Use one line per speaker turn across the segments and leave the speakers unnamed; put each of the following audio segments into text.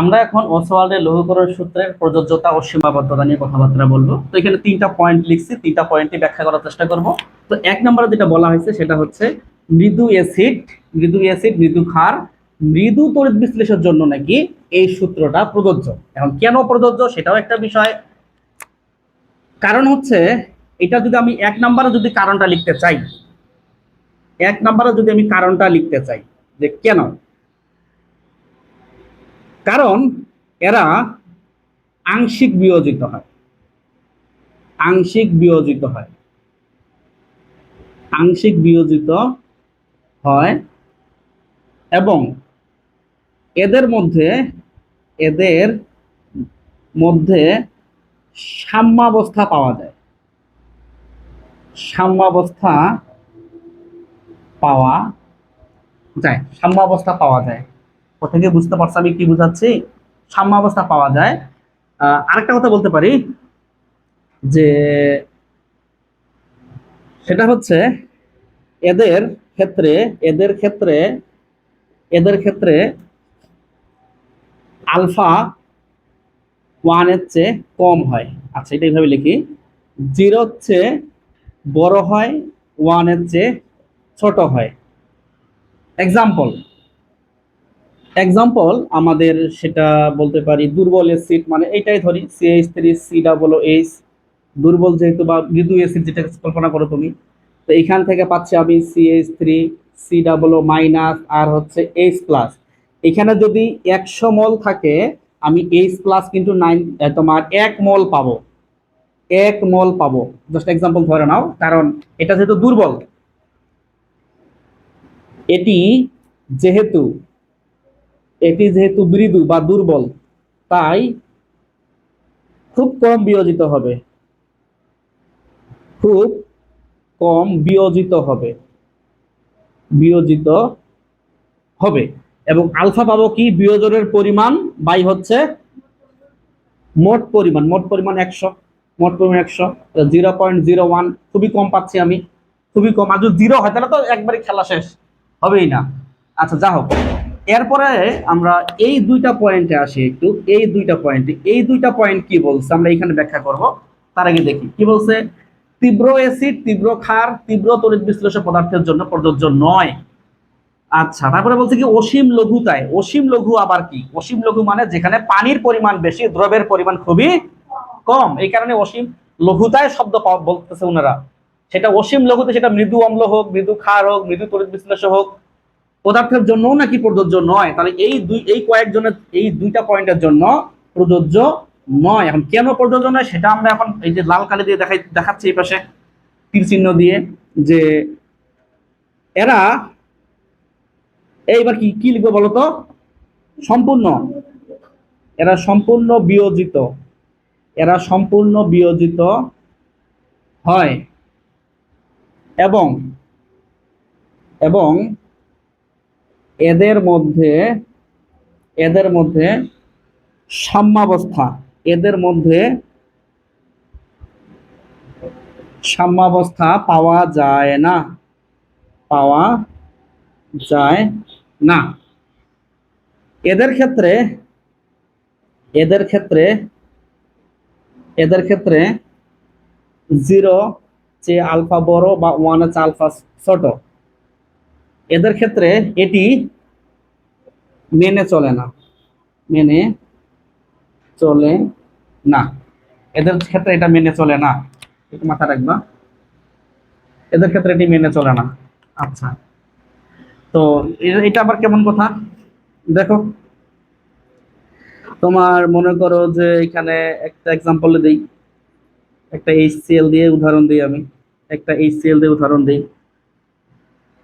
আমরা এখন ওসওয়াল্ডের লঘুকরণ সূত্রের প্রযোজ্যতা ও সীমাবদ্ধতা নিয়ে কথাবার্তা বলব। তো এখানে তিনটা পয়েন্ট লিখছি, তিনটা পয়েন্টই ব্যাখ্যা করার চেষ্টা করব। তো এক নম্বরে যেটা বলা হয়েছে সেটা হচ্ছে, মৃদু অ্যাসিড মৃদু অ্যাসিড মৃদু ক্ষার, মৃদু তড়িৎ বিশ্লেষণের জন্য নাকি এই সূত্রটা প্রযোজ্য? এখন কেন প্রযোজ্য সেটাও একটা বিষয়। কারণ হচ্ছে, এটা যদি আমি এক নম্বরে যদি কারণটা লিখতে চাই, এক নম্বরে যদি আমি কারণটা লিখতে চাই, যে কেন? কারণ এরা আংশিক বিয়োজিত হয়। আংশিক বিয়োজিত হয়। আংশিক বিয়োজিত হয় এবং এদের মধ্যে এদের মধ্যে সাম্যাবস্থা পাওয়া যায়। সাম্যাবস্থা পাওয়া যায়। সাম্যাবস্থা পাওয়া যায়। থেকে বুঝতে পারছ আমি কি বুঝাচ্ছি। সাম্যাবস্থা পাওয়া যায়। আরেকটা কথা বলতে পারি যে সেটা হচ্ছে এদের ক্ষেত্রে এদের ক্ষেত্রে এদের ক্ষেত্রে আলফা ওয়ানের চেয়ে কম হয়। আচ্ছা এটা এইভাবে লিখি। জিরোর চেয়ে বড় হয় ওয়ানের চেয়ে ছোট হয়। এক্সাম্পল এক্সাম্পল আমাদের সেটা বলতে পারি, দুর্বল অ্যাসিড মানে এইটাই ধরি CH three C double H দুর্বল যেহেতু বা মৃদু অ্যাসিড যেটা কল্পনা করো তুমি, তো এখান থেকে পাচ্ছি আমি CH three C double minus আর হচ্ছে এইচ প্লাস এখানে যদি একশো মল থাকে, আমি এইচ প্লাস কিন্তু নাইন তোমার এক মল পাবো। এক মল পাবো। জাস্ট এক্সাম্পল ধরে নাও, কারণ এটা যেহেতু দুর্বল, এটি যেহেতু এটি যেহেতু মৃদু বা দুর্বল, তাই খুব কম বিয়োজিত হবে। খুব কম বিয়োজিত হবে। বিয়োজিত হবে। এবং আলফা পাবো কি? বিয়োজনের পরিমাণ বাই হচ্ছে মোট পরিমাণ। মোট পরিমাণ একশো। মোট পরিমাণ একশো। Zero point zero one. খুবই কম পাচ্ছি আমি। খুবই কম। আর যদি জিরো হয়, তাহলে তো একবারে খেলা শেষ। হবেই না। আচ্ছা যা হোক। এরপরে আমরা এই দুইটা পয়েন্টে আসি একটু, এই দুইটা পয়েন্টে এই দুইটা পয়েন্ট কি বলছে? আমরা এখানে ব্যাখ্যা করব। তার আগে দেখি, কি বলছে? তীব্র অ্যাসিড তীব্র ক্ষার, তীব্র তড়িৎ বিশ্লেষণ পদার্থের জন্য প্রযোজ্য নয়। আচ্ছা তারপরে বলছে কি, অসীম লঘুতায়। অসীম লঘু আবার কি? অসীম লঘু মানে যেখানে পানির পরিমাণ বেশি, দ্রবের পরিমাণ খুবই কম। এই কারণে অসীম লঘুতায় শব্দ বলতেছে ওনারা সেটা অসীম লঘুতে সেটা মৃদু অম্ল হোক, মৃদু ক্ষার হোক, মৃদু তড়িৎ বিশ্লেষণ হোক পদার্থের জন্য নাকি প্রযোজ্য নয়? তাহলে এই দুই এই কয়েকজনের এই দুইটা পয়েন্টের জন্য প্রযোজ্য নয়। এখন কেন প্রযোজ্য নয় সেটা আমরা এখন এই যে লাল কালি দিয়ে দেখাই দেখাচ্ছি এই পাশে তীর চিহ্ন দিয়ে যে এরা এইবার কি কি লিখব বলতো? সম্পূর্ণ। এরা সম্পূর্ণ বিয়োজিত। এরা সম্পূর্ণ বিয়োজিত হয়। এবং এবং এদের মধ্যে এদের মধ্যে সাম্যাবস্থা, এদের মধ্যে সাম্যাবস্থা পাওয়া যায় না। পাওয়া যায় না। এদের ক্ষেত্রে এদের ক্ষেত্রে এদের ক্ষেত্রে জিরো চেয়ে আলফা বড় বা ওয়ান হচ্ছে আলফা ছোট। এদের ক্ষেত্রে এটি মেনে চলে না। মেনে চলে না। এদের ক্ষেত্রে এটা মেনে চলে না। একটু মাথা রাখবা। এদের ক্ষেত্রে এটি মেনে চলে না। আচ্ছা। তো এটা আবার কেমন কথা? দেখো। তোমার মনে করো যে এখানে একটা এক্সাম্পল দিই। একটা এইচসিএল দিয়ে উদাহরণ দিই আমি। একটা এইচসিএল দিয়ে উদাহরণ দিই।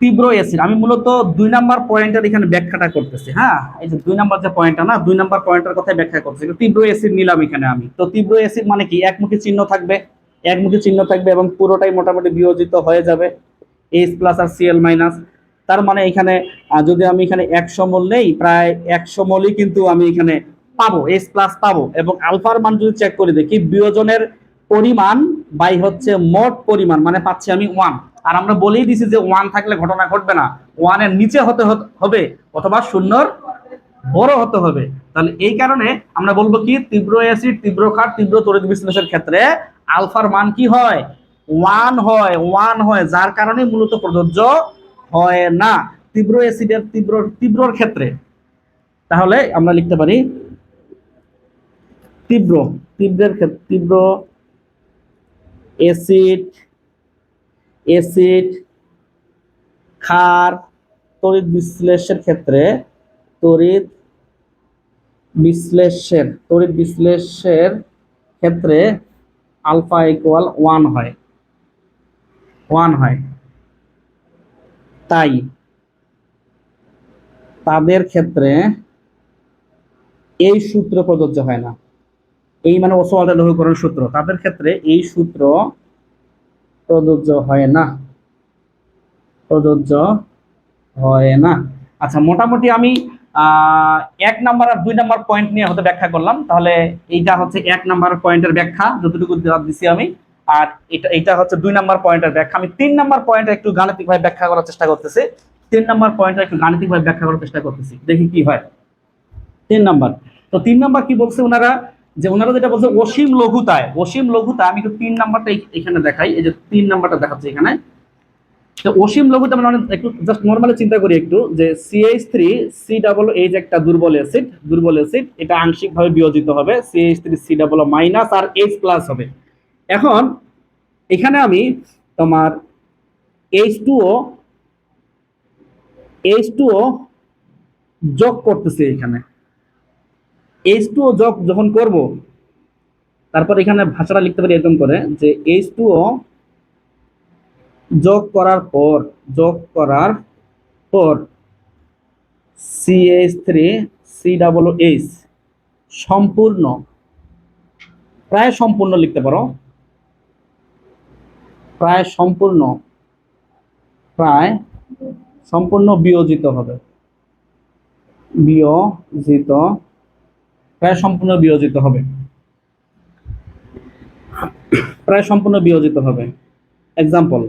তীব্র অ্যাসিড আমি মূলত দুই নাম্বার পয়েন্টের এখানে ব্যাখ্যাটা করতেছি হ্যাঁ? এই যে দুই নাম্বার যে পয়েন্টটা না? দুই নাম্বার পয়েন্টের কথাই ব্যাখ্যা কিন্তু তীব্র অ্যাসিড নিলাম এখানে আমি। তো তীব্র অ্যাসিড মানে কি? একমুখী চিহ্ন থাকবে, একমুখী চিহ্ন থাকবে এবং পুরোটাই মোটামুটি বিয়োজিত হয়ে যাবে এইচ প্লাস আর সিএল মাইনাস তার মানে এখানে যদি আমি এখানে একশো মল নেই, প্রায় একশো মলই কিন্তু আমি এখানে পাবো এইচ প্লাস পাবো। এবং আলফার মান যদি চেক করে দেখি, বিয়োজনের পরিমাণ বাই হচ্ছে মোট পরিমাণ মানে পাচ্ছি আমি ওয়ান আর আমরা বলেই দিছি যে ওয়ান থাকলে ঘটনা ঘটবে না। ওয়ানের নিচে হতে হবে অথবা শূন্যর বড় হতে হবে। তাহলে এই কারণে আমরা বলব কি, তীব্র অ্যাসিড তীব্র ক্ষার, তীব্র তড়িৎ বিশ্লেষণের ক্ষেত্রে আলফার মান কি হয়? ওয়ান হয় ওয়ান হয়, যার কারণে মূলত প্রযোজ্য হয় না। তীব্র অ্যাসিডের তীব্র তীব্রর ক্ষেত্রে। তাহলে আমরা লিখতে পারি তীব্র। তীব্রের ক্ষেত্রে তীব্র অ্যাসিড অ্যাসিড ক্ষার তড়িৎ বিশ্লেষের ক্ষেত্রে তড়িৎ বিশ্লেষের তড়িৎ বিশ্লেষের ক্ষেত্রে আলফা ইকুয়াল ওয়ান হয়। ওয়ান হয়। তাই তাদের ক্ষেত্রে এই সূত্র প্রযোজ্য হয় না। এই মানে ওসওয়াল্ডের লঘুকরণ সূত্র। তাদের ক্ষেত্রে এই সূত্র প্রযোজ্য হয় না। প্রযোজ্য হয় না। আচ্ছা মোটামুটি আমি এক নাম্বার আর দুই নাম্বার পয়েন্ট নিয়ে হতে ব্যাখ্যা করলাম। তাহলে এইটা হচ্ছে এক নাম্বার পয়েন্টের ব্যাখ্যা, যতটুকু দিছি আমি। আর এটা এটা হচ্ছে দুই নাম্বার পয়েন্টের ব্যাখ্যা। আমি তিন নাম্বার পয়েন্ট একটু গাণিতিকভাবে ব্যাখ্যা করার চেষ্টা করতেছি। তিন নাম্বার পয়েন্টে একটু গাণিতিকভাবে ব্যাখ্যা করার চেষ্টা করতেছি। দেখি কি হয়। তিন নাম্বার। তো তিন নাম্বার কি বলছে ওনারা? যে ওনারা যেটা বলছে, অসীম লঘুতায় অসীম লঘুতায় আমি একটু তিন নাম্বারটা এখানে দেখাই, এই যে তিন নাম্বারটা দেখাচ্ছে এখানে। তো অসীম লঘুতে আমরা অনেক- একটু জাস্ট নর্মালি চিন্তা করি একটু, যে CH three C double H একটা দুর্বল অ্যাসিড দুর্বল অ্যাসিড এটা আংশিকভাবে বিয়োজিত হবে CH three C double minus আর এইচ প্লাস হবে। এখন, এখানে আমি তোমার H two O H two O যোগ করতেছি এখানে। এইচ টু ও যোগ যখন করব, তারপর এখানে ভাষাটা লিখতে পারি এরকম করে যে এইচ টু ও যোগ করার পর যোগ করার পর CH three C double H সম্পূর্ণ, প্রায় সম্পূর্ণ লিখতে পারো। প্রায় সম্পূর্ণ প্রায় সম্পূর্ণ বিয়োজিত হবে। বিয়োজিত প্রায় সম্পূর্ণ বিয়োজিত হবে। প্রায় সম্পূর্ণ বিয়োজিত হবে। এক্সাম্পল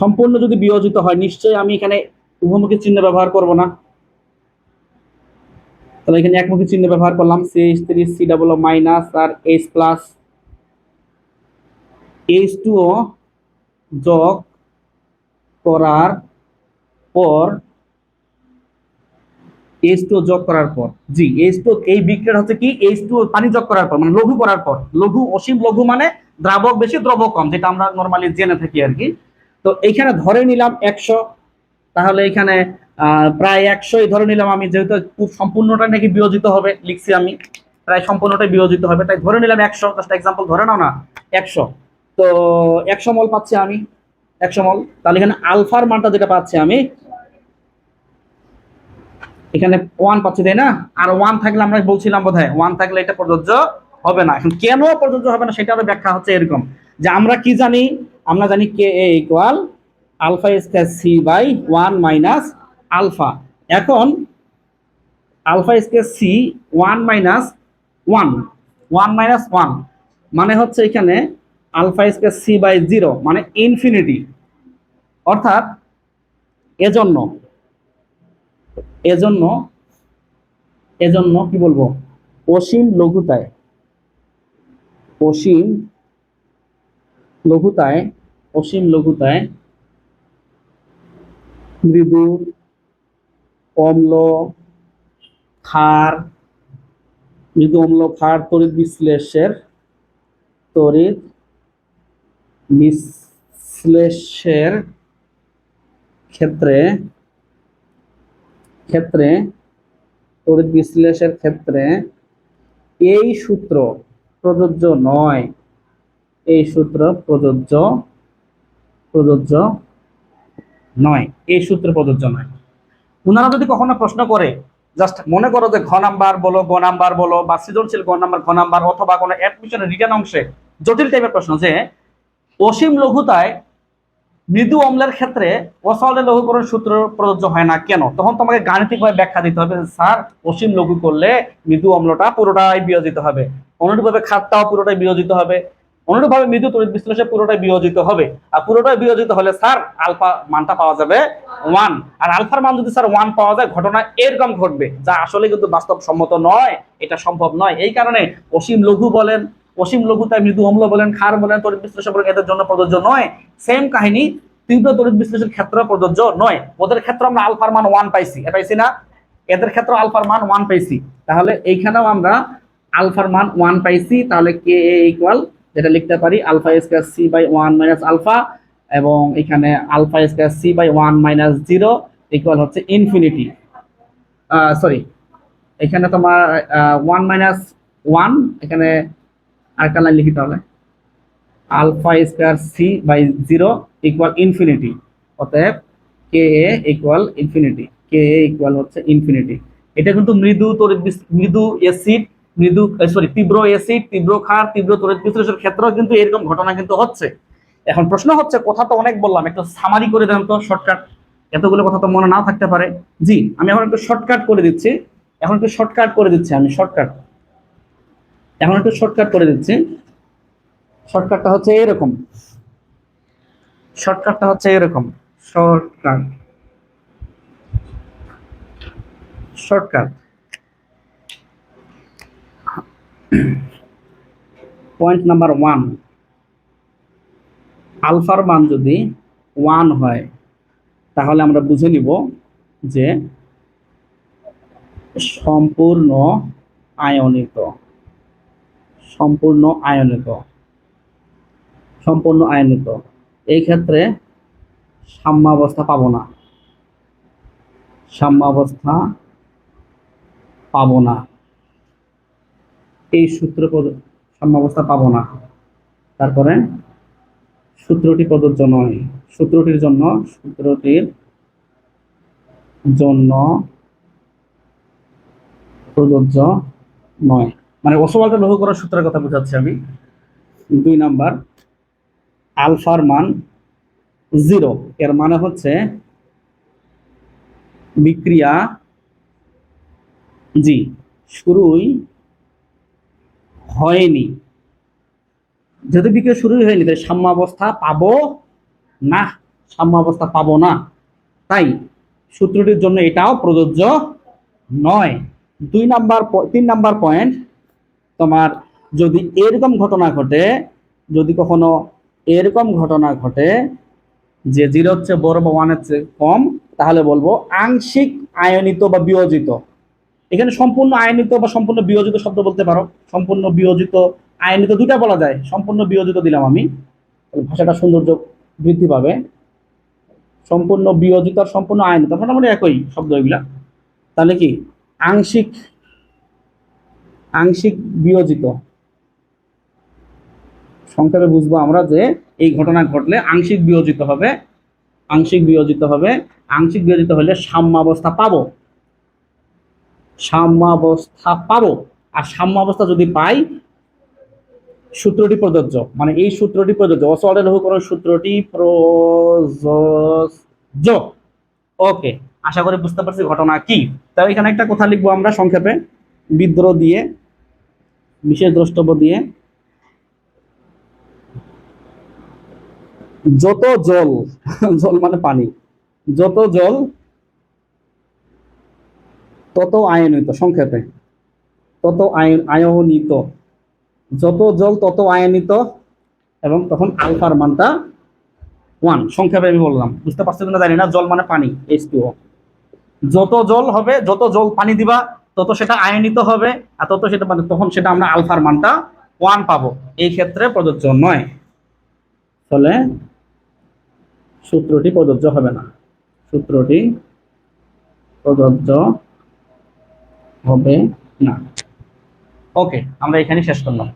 সম্পূর্ণ যদি বিয়োজিত হয়, নিশ্চয়ই আমি এখানে উভমুখী চিহ্ন ব্যবহার করব না। তাহলে এখানে একমুখী চিহ্ন ব্যবহার করলাম C H three C double minus আর H plus H two O যোগ করার পর এইচ টু যোগ করার পর। জি এইচ টু এই বিক্রিয়া হচ্ছে কি? এইচ টু পানি যোগ করার পর মানে লঘু করার পর। লঘু, অসীম লঘু মানে দ্রাবক বেশি, দ্রবক কম, যেটা আমরা নর্মালি জেনে থাকি আর কি। তো এইখানে ধরে নিলাম একশো, তাহলে এখানে প্রায় একশোই ধরে নিলাম আমি, যেহেতু সম্পূর্ণটা নাকি বিয়োজিত হবে, লিখছি আমি, প্রায় সম্পূর্ণটাই বিয়োজিত হবে, তাই ধরে নিলাম একশো জাস্ট এক্সাম্পল ধরে নাও না, একশো। তো একশো মল পাচ্ছি আমি, একশো মল। তাহলে এখানে আলফার মানটা যেটা পাচ্ছি আমি এখানে ওয়ান পাচ্ছি, তাই না? আর ওয়ান থাকলে আমরা বলছিলাম বোধ ওয়ান থাকলে এটা প্রযোজ্য হবে না। এখন কেন প্রযোজ্য হবে না, সেটারও ব্যাখ্যা হচ্ছে এরকম। যে আমরা কি জানি? আমরা জানি K a equal alpha square C by one minus alpha এখন alpha square C one minus one one minus one মানে হচ্ছে এখানে alpha square C by zero মানে ইনফিনিটি অর্থাৎ এজন্য এজন্য এজন্য কি বলব? অসীম লঘুতায় অসীম লঘুতায় অসীম লঘুতায় মৃদু, অম্ল, ক্ষার, মৃদু, অম্ল, ক্ষার তড়িৎ বিশ্লেষের তড়িৎ বিশ্লেষের ক্ষেত্রে ক্ষেত্রে, তড়িৎ বিশ্লেষের ক্ষেত্রে এই সূত্র প্রযোজ্য নয়। এই সূত্র প্রযোজ্য প্রযোজ্য নয়। এই সূত্র প্রযোজ্য নয়। ওনারা যদি কখনো প্রশ্ন করে, জাস্ট মনে করো যে ঘ নাম্বার বলো, গ নাম্বার বলো, বা সৃজনশীল গ নাম্বার, ঘ নাম্বার, অথবা কোনো অ্যাডমিশনের রিটার্ন অংশে জটিল টাইপের প্রশ্ন যে অসীম লঘুতায় মৃদু অম্লের ক্ষেত্রে অসলের লঘুকরণ সূত্র প্রযোজ্য হয় না। কেন? তখন তোমাকে গাণিতিকভাবে ব্যাখ্যা দিতে হবে স্যার, অসীম লঘু করলে মৃদু অম্লটা পুরোটাই বিয়োজিত হবে। অনুরূপভাবে খাতটাও পুরোটাই বিয়োজিত হবে। অনুরূপভাবে মৃদু তড়িৎ বিশ্লেষণে পুরোটাই বিয়োজিত হবে। আর পুরোটাই বিয়োজিত হলে, স্যার, আলফা মানটা পাওয়া যাবে ওয়ান আর আলফার মান যদি, স্যার ওয়ান পাওয়া যায়, ঘটনা এরকম ঘটবে, যা আসলে কিন্তু বাস্তবসম্মত নয়, এটা সম্ভব নয়। এই কারণে অসীম লঘু বলেন অসীম লঘু তাই মৃদু অম্ল বলেন খার বলেন, তড়িৎ বিশ্লেষণ বলেন, এদের জন্য প্রযোজ্য নয়। সেম কাহিনী, তীব্র তড়িৎ বিশ্লেষণ ক্ষেত্রে প্রযোজ্য নয়। ওদের ক্ষেত্রে আমরা আলফার মান ওয়ান পাইছি। পাইছি না? এদের ক্ষেত্রে আলফার মান ওয়ান পাইছি। তাহলে এইখানেও আমরা আলফার মান ওয়ান পাইছি। তাহলে কে এ ইকুয়াল যেটা লিখতে পারি, alpha square C by one minus alpha, এবং এখানে alpha square C by one minus zero equal হচ্ছে ইনফিনিটি সরি এখানে তোমার ওয়ান মাইনাস ওয়ান এখানে আরেকটা লাইন লিখি তাহলে? Alpha square C by zero equal infinity অতএব K a equal infinity K a equal হচ্ছে ইনফিনিটি এটা কিন্তু মৃদু তড়িৎ মৃদু অ্যাসিড মৃদু সরি তীব্র অ্যাসিড তীব্র ক্ষার, তীব্র তড়িৎ বিশ্লেষণের ক্ষেত্রেও কিন্তু এরকম ঘটনা কিন্তু হচ্ছে। এখন প্রশ্ন হচ্ছে, কথা তো অনেক বললাম, একটু সামারি করে দেন তো শর্টকাট এতগুলো কথা তো মনে না থাকতে পারে। জি, আমি এখন একটু শর্টকাট করে দিচ্ছি। এখন একটু শর্টকাট করে দিচ্ছি আমি শর্টকাট এখন একটু শর্টকাট করে দিচ্ছি। শর্টকাটটা হচ্ছে এরকম। শর্টকাটটা হচ্ছে এরকম। Shortcut shortcut point number one আলফার মান যদি ওয়ান হয়, তাহলে আমরা বুঝে নিব যে সম্পূর্ণ আয়নিত। সম্পূর্ণ আয়নিত। সম্পূর্ণ আয়নিত। এই ক্ষেত্রে সাম্যাবস্থা পাবো না। সাম্যাবস্থা পাবো না। এই সূত্র সাম্যাবস্থা পাবো না। তারপরে সূত্রটি প্রযোজ্য নয়। সূত্রটির জন্য সূত্রটির জন্য প্রযোজ্য নয়। মানে অসবালটা লঘু করার সূত্রের কথা বোঝাচ্ছি আমি। দুই নাম্বার আলফার মান জিরো। এর মানে হচ্ছে বিক্রিয়া জি, শুরুই হয়নি। যদি বিক্রিয়া শুরুই হয়নি তাই সাম্যাবস্থা পাবো না? সাম্যাবস্থা পাবো না। তাই সূত্রটির জন্য এটাও প্রযোজ্য নয়। দুই নাম্বার তিন নাম্বার পয়েন্ট তোমার যদি এরকম ঘটনা ঘটে, যদি কখনো এরকম ঘটনা ঘটে যে জিরো হচ্ছে বড় বা ওয়ানের চেয়ে কম, তাহলে বলব আংশিক আয়নিত বা বিয়োজিত। এখানে সম্পূর্ণ আয়নিত বা সম্পূর্ণ বিয়োজিত শব্দ বলতে পারো। সম্পূর্ণ বিয়োজিত আয়নিত দুটা বলা যায়। সম্পূর্ণ বিয়োজিত দিলাম আমি। ভাষাটা সৌন্দর্য বৃদ্ধি পাবে। সম্পূর্ণ বিয়োজিত আর সম্পূর্ণ আয়নিত, মোটামুটি একই শব্দ এগুলা। তাহলে কি? আংশিক আংশিক বিয়োজিত। সংক্ষেপে বুঝব আমরা যে এই ঘটনা ঘটলে আংশিক বিয়োজিত হবে, আংশিক বিয়োজিত হবে, আংশিক বিয়োজিত হলে সাম্যাবস্থা পাবো। সাম্যাবস্থা পাবো। আর সাম্যাবস্থা যদি পাই, সূত্রটি প্রযোজ্য। মানে এই সূত্রটি প্রযোজ্য। অসওয়ার্ডের লঘুকরণ সূত্রটি প্রযোজ্য। ওকে, আশা করি বুঝতে পারছি ঘটনা কি। তাই এখানে একটা কথা লিখব আমরা সংক্ষেপে। বিদ্রোহ দিয়ে বিশেষ দ্রষ্টব্য দিয়ে যত জল জল মানে পানি, যত জল, তত আয়নিত সংক্ষেপে। তত আয়ন, আয়নিত। যত জল, তত আয়নিত এবং তখন আলফার মানটা ওয়ান সংক্ষেপে আমি বললাম, বুঝতে পারছি কিনা জানি না, জল মানে পানি এইচ যত জল হবে, যত জল পানি দিবা তত সেটা আয়নিত হবে আর তত সেটা মানে তখন সেটা আমরা আলফার মানটা ওয়ান পাবো। এই ক্ষেত্রে প্রযোজ্য নয়। ফলে সূত্রটি প্রযোজ্য হবে না। সূত্রটি প্রযোজ্য হবে না। ওকে, আমরা এখানে শেষ করলাম।